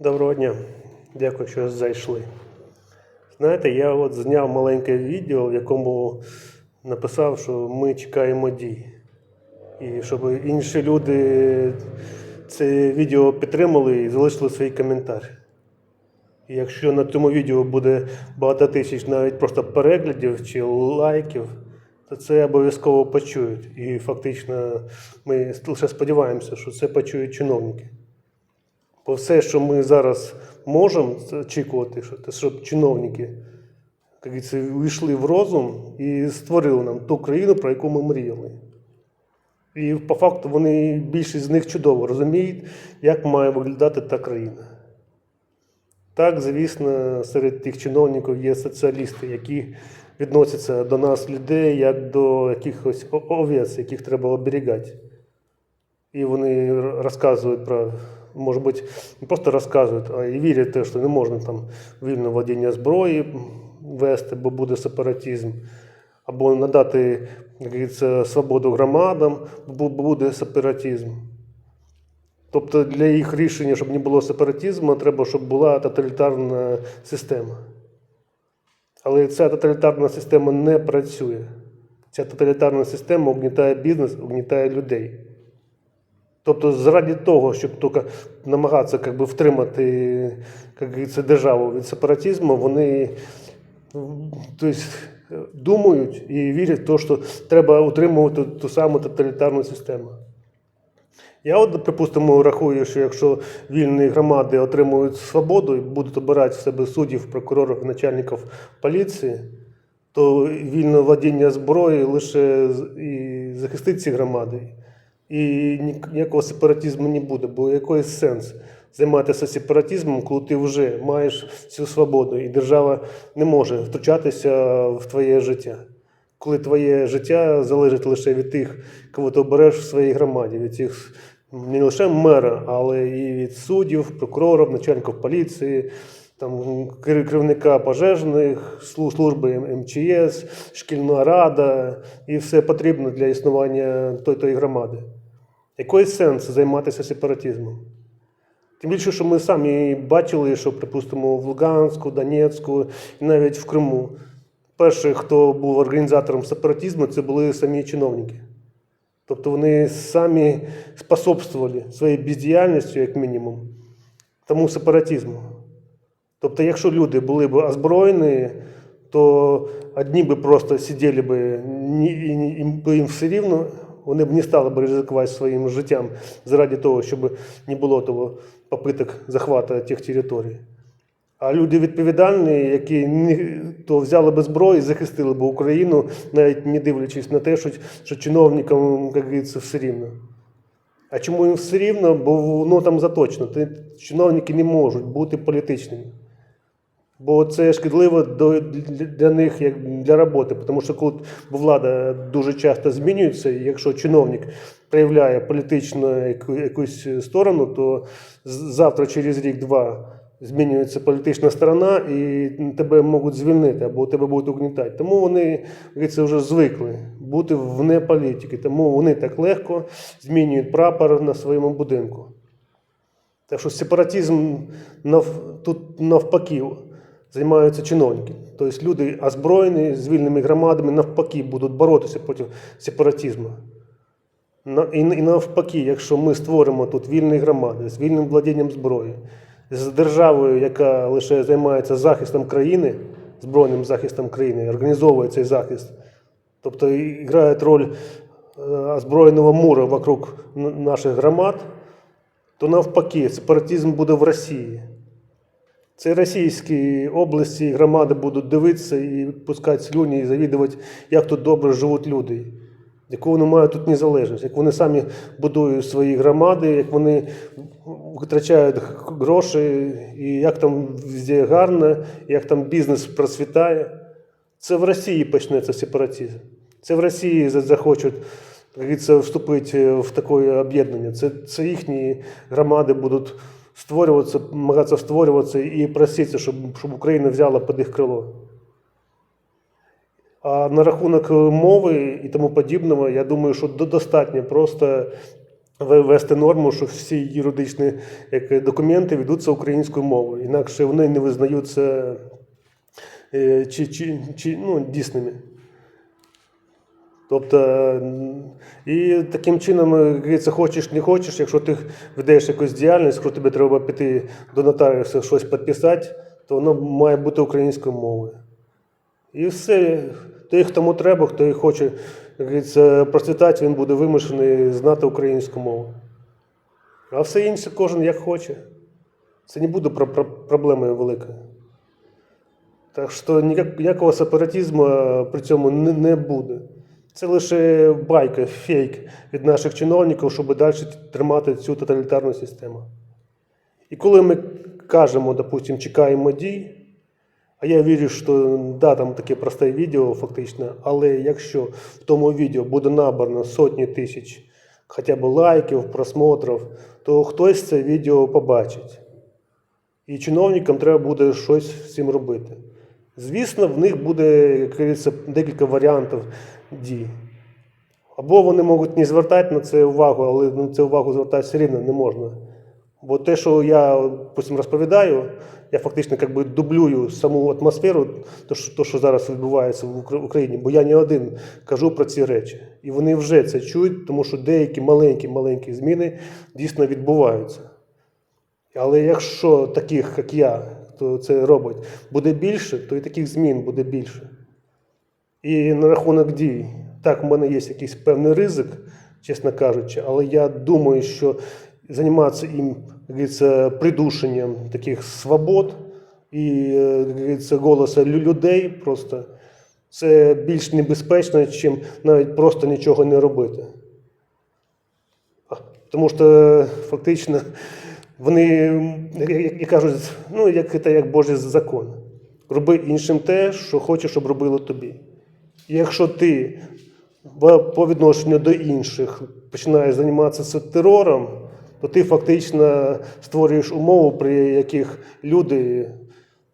Доброго дня. Дякую, що зайшли. Знаєте, я от зняв маленьке відео, в якому написав, що ми чекаємо дій. І щоб інші люди це відео підтримали і залишили свій коментар. І якщо на цьому відео буде багато тисяч навіть просто переглядів чи лайків, то це обов'язково почують. І фактично ми лише сподіваємося, що це почують чиновники. Бо все, що ми зараз можемо очікувати, щоб чиновники як увійшли в розум і створили нам ту країну, про яку ми мріяли. І по факту вони більшість з них чудово розуміють, як має виглядати та країна. Так, звісно, серед тих чиновників є соціалісти, які відносяться до нас, людей, як до якихось овець, яких треба оберігати. І вони розказують про, може бути, не просто розказують, а і вірять те, що не можна там вільне владіння зброї вести, бо буде сепаратизм, або надати як говориться, свободу громадам, бо буде сепаратизм. Тобто для їх рішення, щоб не було сепаратизму, треба, щоб була тоталітарна система. Але ця тоталітарна система не працює. Ця тоталітарна система угнітає бізнес, угнітає людей. Тобто, заради того, щоб тільки намагатися би, втримати як державу від сепаратизму, вони тобто, думають і вірять в те, що треба утримувати ту саму тоталітарну систему. Я от, припустимо, рахую, що якщо вільні громади отримують свободу і будуть обирати в себе суддів, прокурорів, начальників поліції, то вільне владіння зброєю лише і захистить ці громади. І ніякого сепаратизму не буде, бо який сенс займатися сепаратизмом, коли ти вже маєш цю свободу, і держава не може втручатися в твоє життя. Коли твоє життя залежить лише від тих, кого ти обереш в своїй громаді, від цих не лише мера, але і від суддів, прокурорів, начальників поліції, там, керівника пожежних служби МЧС, шкільна рада, і все потрібно для існування тої громади. Який сенс займатися сепаратизмом? Тим більше, що ми самі бачили, що, припустимо, в Луганську, Донецьку і навіть в Криму. Перший, хто був організатором сепаратизму, це були самі чиновники. Тобто вони самі способствували своєю бездіяльністю, як мінімум, тому сепаратизму. Тобто, якщо люди були б озброєні, то одні би просто сиділи б, і їм все рівно, вони б не стали б ризикувати своїм життям заради того, щоб не було того попиток захвату тих територій. А люди відповідальні, які не, то взяли б зброю і захистили б Україну, навіть не дивлячись на те, що, що чиновникам, як говориться, все рівно. А чому їм все рівно? Бо воно там заточено. Чиновники не можуть бути політичними. Бо це шкідливо для, них як для роботи. Тому що коли влада дуже часто змінюється, і якщо чиновник проявляє політичну якусь сторону, то завтра через рік-два змінюється політична сторона, і тебе можуть звільнити або тебе будуть угнітати. Тому вони це вже звикли бути вне політики. Тому вони так легко змінюють прапор на своєму будинку. Так що сепаратизм нав, тут навпаки займаються чиновники. Тобто люди озброєні з вільними громадами навпаки будуть боротися проти сепаратизму. І, навпаки, якщо ми створимо тут вільні громади з вільним владінням зброї, з державою, яка лише займається захистом країни, збройним захистом країни, організовує цей захист, тобто грає роль е, озброєного муру вокруг наших громад, то навпаки, сепаратизм буде в Росії. Це російські області і громади будуть дивитися і пускати слюні, і завідувати, як тут добре живуть люди, яку вони мають тут незалежність, як вони самі будують свої громади, як вони витрачають гроші, і як там везде гарно, як там бізнес процвітає. Це в Росії почнеться сепаратизм. Це в Росії захочуть вступити в таке об'єднання. Це, це їхні громади будуть створюватися, намагатися створюватися і проситися, щоб, щоб Україна взяла під їх крило. А на рахунок мови і тому подібного, я думаю, що достатньо просто ввести норму, що всі юридичні як, документи ведуться українською мовою, інакше вони не визнаються е, чи, чи, чи, ну, дійсними. Тобто, і таким чином, е, говориться, хочеш, не хочеш, якщо ти ведеш якусь діяльність, якщо тобі треба піти до нотаріуса щось підписати, то воно має бути українською мовою. І все. Той, хто треба, хто і хоче процвітати, він буде вимушений знати українську мову. А все інше кожен як хоче. Це не буде про- про- проблемою великою. Так що ніякого сепаратизму е, при цьому не буде. Це лише байка, фейк від наших чиновників, щоб далі тримати цю тоталітарну систему. І коли ми кажемо, допустимо, чекаємо дій, а я вірю, що да, там таке просте відео фактично, але якщо в тому відео буде набрано сотні тисяч хоча б лайків, просмотрів, то хтось це відео побачить. І чиновникам треба буде щось з цим робити. Звісно, в них буде як декілька варіантів дій. Або вони можуть не звертати на це увагу, але на це увагу звертати все рівно не можна. Бо те, що я допустим, розповідаю, я фактично як би дублюю саму атмосферу, то, що, що зараз відбувається в Україні, бо я не один кажу про ці речі. І вони вже це чують, тому що деякі маленькі-маленькі зміни дійсно відбуваються. Але якщо таких, як я, хто це робить, буде більше, то і таких змін буде більше. І на рахунок дій, так, в мене є якийсь певний ризик, чесно кажучи, але я думаю, що займатися їм придушенням таких свобод і е, говориться, голоса людей просто це більш небезпечно, ніж навіть просто нічого не робити. Тому що фактично вони, як, кажуть, ну, як, це як Божий закон. Роби іншим те, що хочеш, щоб робили тобі. Якщо ти по відношенню до інших починаєш займатися терором, то ти фактично створюєш умови, при яких люди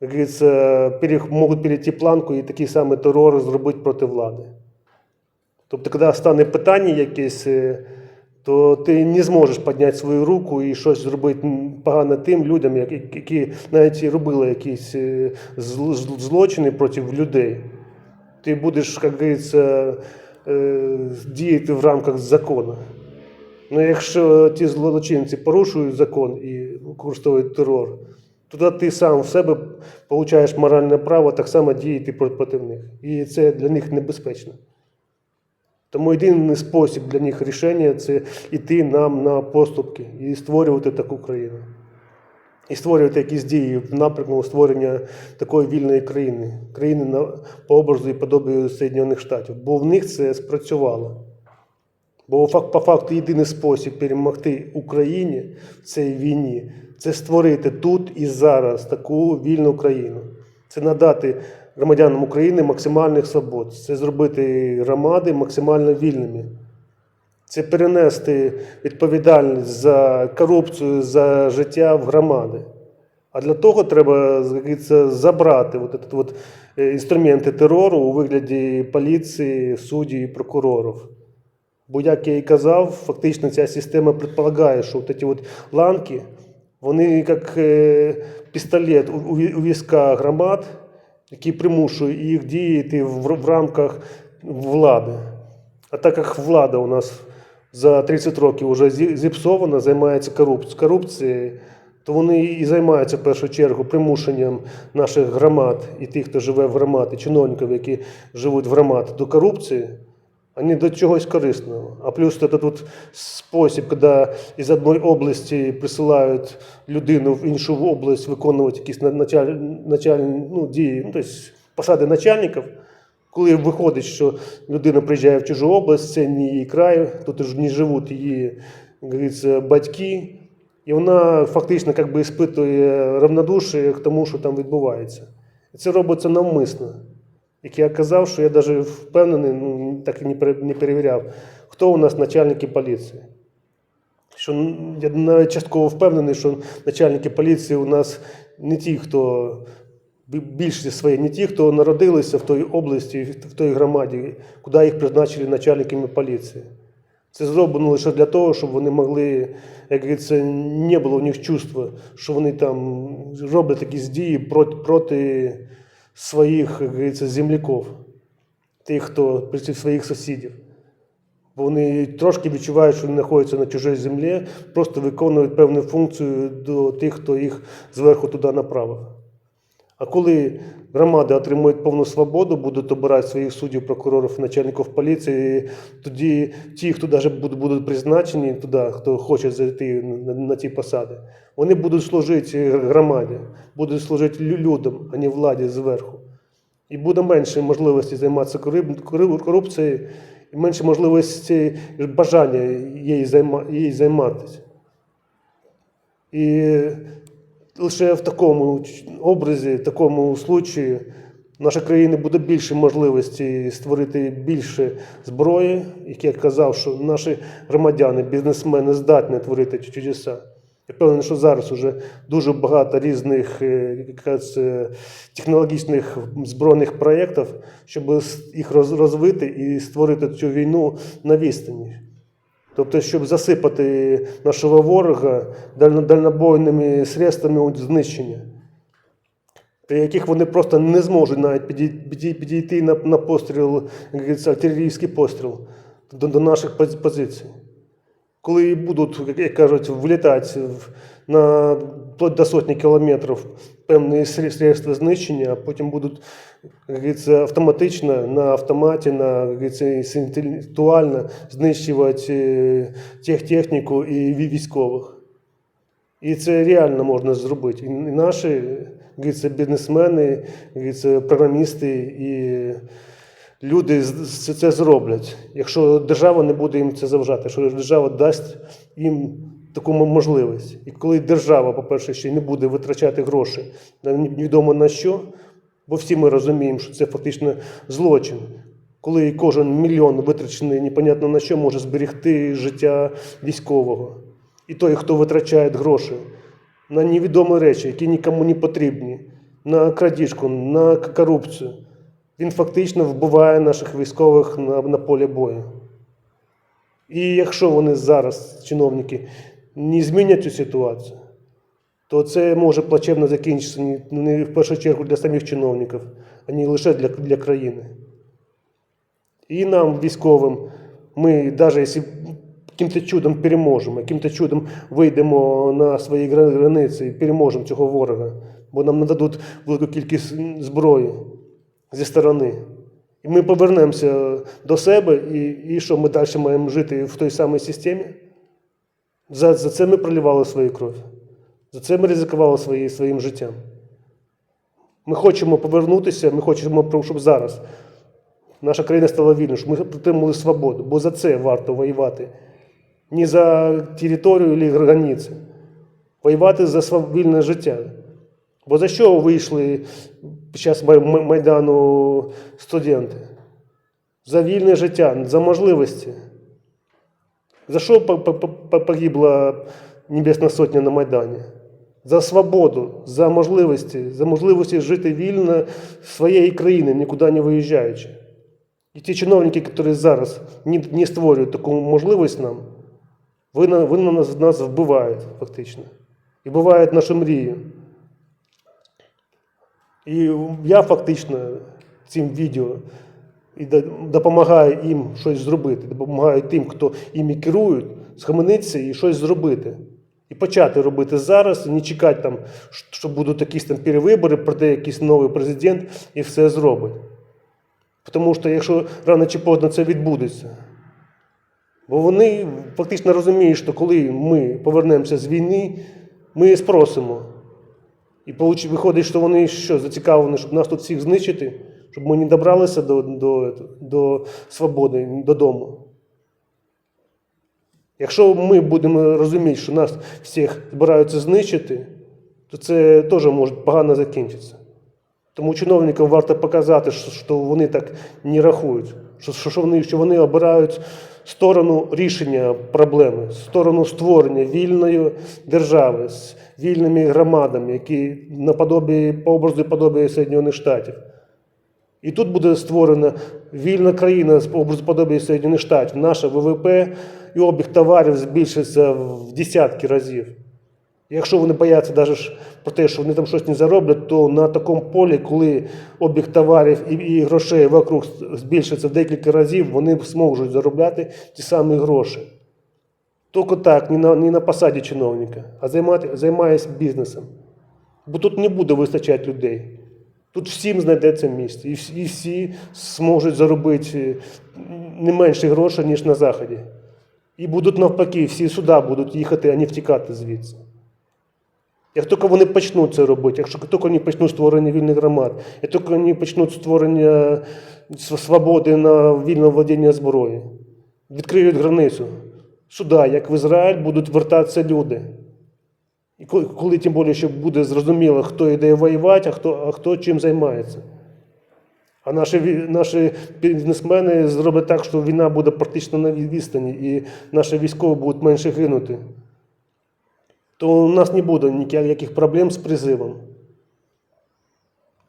як говориться, можуть перейти планку і такий самий терор зробити проти влади. Тобто, коли стане питання якесь, е, то ти не зможеш підняти свою руку і щось зробити погано тим людям, які- навіть робили якісь е, зл- зл- злочини проти людей. Ти будеш, як говориться, е, діяти в рамках закону. Ну, якщо ті злочинці порушують закон і використовують терор, то ти сам в себе получаєш моральне право так само діяти проти них. І це для них небезпечно. Тому єдиний спосіб для них рішення це йти нам на поступки і створювати таку країну. І створювати якісь дії в напрямку створення такої вільної країни, країни на, по образу і подобію Соєднаних Штатів. Бо в них це спрацювало. Бо по факту єдиний спосіб перемогти Україні в цій війні це створити тут і зараз таку вільну країну. Це надати громадянам України максимальних свобод, це зробити громади максимально вільними. Це перенести відповідальність за корупцію, за життя в громади. А для того треба говориться, забрати от этот от, е, інструменти терору у вигляді поліції, судді і прокурорів. Бо, як я і казав, фактично ця система предполагає, що от ці от ланки, вони як е, пістолет у, у ві- у війська громад, які примушують їх діяти в рамках влади. А так як влада у нас за 30 років вже зі- зіпсована, займається корупцією, то вони і займаються в першу чергу примушенням наших громад і тих, хто живе в громад, і чиновників, які живуть в громад, до корупції, а не до чогось корисного. А плюс этот вот спосіб, коли із одної області присилають людину в іншу область виконувати якісь на- началь, начальні ну, дії, ну, тобто посади начальників, коли виходить, що людина приїжджає в чужу область, це не її край, тут не живуть її як батьки, і вона фактично як би іспитує равнодушие к тому, що там відбувається. І це робиться навмисно. Як я казав, що я навіть впевнений, ну так і не перевіряв, хто у нас начальники поліції. Що я навіть частково впевнений, що начальники поліції у нас не ті, хто більшість своє, не ті, хто народилися в той області, в той громаді, куди їх призначили начальниками поліції. Це зроблено лише для того, щоб вони могли, як говориться, не було в них чувства, що вони там роблять якісь дії проти, проти своїх, як говориться, земляків, тих, хто проти своїх сусідів. Бо вони трошки відчувають, що вони знаходяться на чужій землі, просто виконують певну функцію до тих, хто їх зверху туди направив. А коли громади отримують повну свободу, будуть обирати своїх суддів, прокурорів, начальників поліції, тоді ті, хто навіть будуть, призначені туди, хто хоче зайти на, ті посади, вони будуть служити громаді, будуть служити людям, а не владі зверху. І буде менше можливості займатися кору- кору- корупцією, і менше можливості бажання їй займатися. І лише в такому образі, в такому случаї наша країна буде більше можливості створити більше зброї, як я казав, що наші громадяни, бізнесмени здатні творити чудеса. Я певний, що зараз вже дуже багато різних е, якраз, е, технологічних збройних проєктів, щоб їх розвити і створити цю війну на відстані. Тобто, щоб засипати нашого ворога дально- дальнобойними средствами знищення, при яких вони просто не зможуть навіть підій- підій- підійти на, постріл, артилерійський постріл до наших позицій. Коли будуть, як- кажуть, влітати на вплоть до сотні кілометрів певні средства знищення, а потім будуть як говориться, автоматично на автоматі, на інтелектуально знищувати е, техніку і військових. І це реально можна зробити. І наші як говориться, бізнесмени, як говориться, програмісти і люди це зроблять, якщо держава не буде їм це заважати, якщо держава дасть їм таку можливість. І коли держава, по-перше, ще не буде витрачати гроші невідомо на що, бо всі ми розуміємо, що це фактично злочин. Коли кожен мільйон витрачений непонятно на що може зберегти життя військового. І той, хто витрачає гроші на невідомі речі, які нікому не потрібні, на крадіжку, на корупцію, він фактично вбиває наших військових на, на полі бою. І якщо вони зараз, чиновники, не змінять цю ситуацію, то це може плачевно закінчитися не- в першу чергу для самих чиновників, а не лише для, для країни. І нам, військовим, ми, навіть якщо яким-то чудом переможемо, яким-то чудом вийдемо на свої границі і переможемо цього ворога, бо нам нададуть велику кількість зброї зі сторони. І ми повернемося до себе, і, і що ми далі маємо жити в той самій системі? За, за це ми проливали свою кров. За це ми ризикували свої, своїм життям. Ми хочемо повернутися, ми хочемо, щоб зараз наша країна стала вільною, щоб ми отримали свободу, бо за це варто воювати. Не за територію або границі. Воювати за вільне життя. Бо за що вийшли під час Май- Май- Майдану студенти? За вільне життя, за можливості. За що по- по- по- погибла Небесна Сотня на Майдані? За свободу, за можливості, за можливості жити вільно своєї країни, нікуди не виїжджаючи. І ті чиновники, які зараз не, створюють таку можливість нам, вони, нас, нас вбивають фактично. І вбивають наші мрії. І я фактично цим відео і допомагаю їм щось зробити, допомагаю тим, хто іми керують, схаменитися і щось зробити. І почати робити зараз, і не чекати, там, що будуть якісь там перевибори, прийде якийсь новий президент і все зробить. Тому що якщо рано чи поздно це відбудеться, бо вони фактично розуміють, що коли ми повернемося з війни, ми спросимо. І виходить, що вони що, зацікавлені, щоб нас тут всіх знищити, щоб ми не добралися до, до, до свободи, додому. Якщо ми будемо розуміти, що нас всіх збираються знищити, то це теж може погано закінчитися. Тому чиновникам варто показати, що, вони так не рахують, що, вони, що вони обирають сторону рішення проблеми, сторону створення вільної держави вільними громадами, які наподобі, по образу і подобі Соєднаних Штатів. І тут буде створена вільна країна з образу подобі Соєднаних Штатів. Наша ВВП і обіг товарів збільшиться в десятки разів. Якщо вони бояться навіть про те, що вони там щось не зароблять, то на такому полі, коли обіг товарів і, і грошей вокруг збільшиться в декілька разів, вони зможуть заробляти ті самі гроші. Тільки так, не на, не на посаді чиновника, а займати, займаясь бізнесом. Бо тут не буде вистачати людей. Тут всім знайдеться місце, і всі, і всі зможуть заробити не менше грошей, ніж на Заході. І будуть навпаки, всі сюди будуть їхати, а не втікати звідси. Як тільки вони почнуть це робити, якщо тільки вони почнуть створення вільних громад, як тільки вони почнуть створення свободи на вільне владіння зброєю, відкриють границю. Сюди, як в Ізраїль, будуть вертатися люди. І коли, тим більше ще буде зрозуміло, хто йде воювати, а хто, а хто чим займається. А наші, наші бізнесмени зроблять так, що війна буде практично на відстані, і наші військові будуть менше гинути. То у нас не буде ніяких проблем з призивом.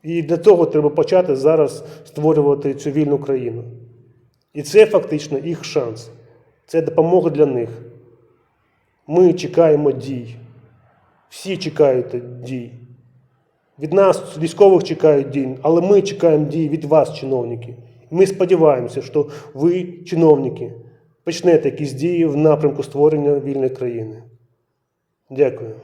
І для того треба почати зараз створювати цю вільну країну. І це фактично їх шанс. Це допомога для них. Ми чекаємо дій. Всі чекають дій. Від нас, військових, чекають дій, але ми чекаємо дій від вас, чиновники. Ми сподіваємося, що ви, чиновники, почнете якісь дії в напрямку створення вільної країни. Дякую.